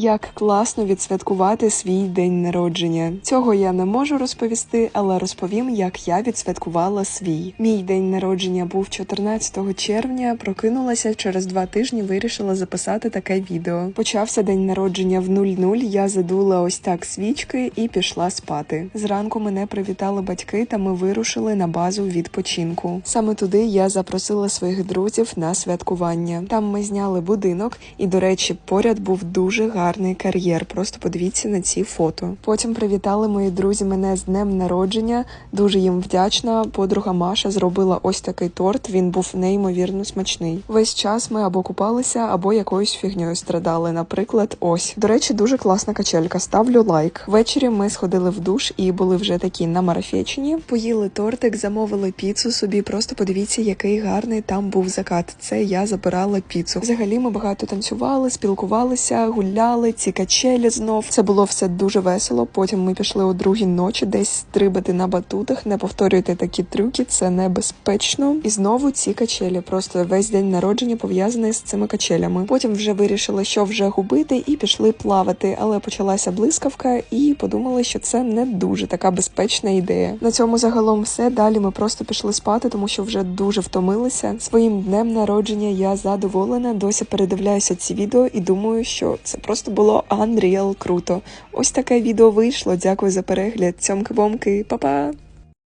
Як класно відсвяткувати свій день народження. Цього я не можу розповісти, але розповім, як я відсвяткувала свій. Мій день народження був 14 червня. Прокинулася через два тижні. Вирішила записати таке відео. Почався день народження в 00, Я задула ось так свічки і пішла спати. Зранку мене привітали батьки, та ми вирушили на базу відпочинку. Саме туди я запросила своїх друзів на святкування. Там ми зняли будинок, і до речі, поряд був дуже гарний кар'єр. Просто подивіться на ці фото. Потім привітали мої друзі мене з днем народження. Дуже їм вдячна. Подруга Маша зробила ось такий торт. Він був неймовірно смачний. Весь час ми або купалися, або якоюсь фігньою страдали. Наприклад, ось до речі, дуже класна качелька. Ставлю лайк. Ввечері ми сходили в душ і були вже такі намарафечені. Поїли тортик, замовили піцу собі. Просто подивіться, який гарний там був закат. Це я забирала піцу. Взагалі ми багато танцювали, спілкувалися, гуляли, ці качелі знов. Це було все дуже весело. Потім ми пішли о другій ночі десь стрибати на батутах. Не повторюйте такі трюки, це небезпечно. І знову ці качелі. Просто весь день народження пов'язаний з цими качелями. Потім вже вирішили, що вже губити, і пішли плавати. Але почалася блискавка, і подумали, що це не дуже така безпечна ідея. На цьому загалом все. Далі ми просто пішли спати, тому що вже дуже втомилися. Своїм днем народження я задоволена. Досі передивляюся ці відео і думаю, що це просто було unreal круто. Ось таке відео вийшло. Дякую за перегляд. Цьомки-бомки, па-па!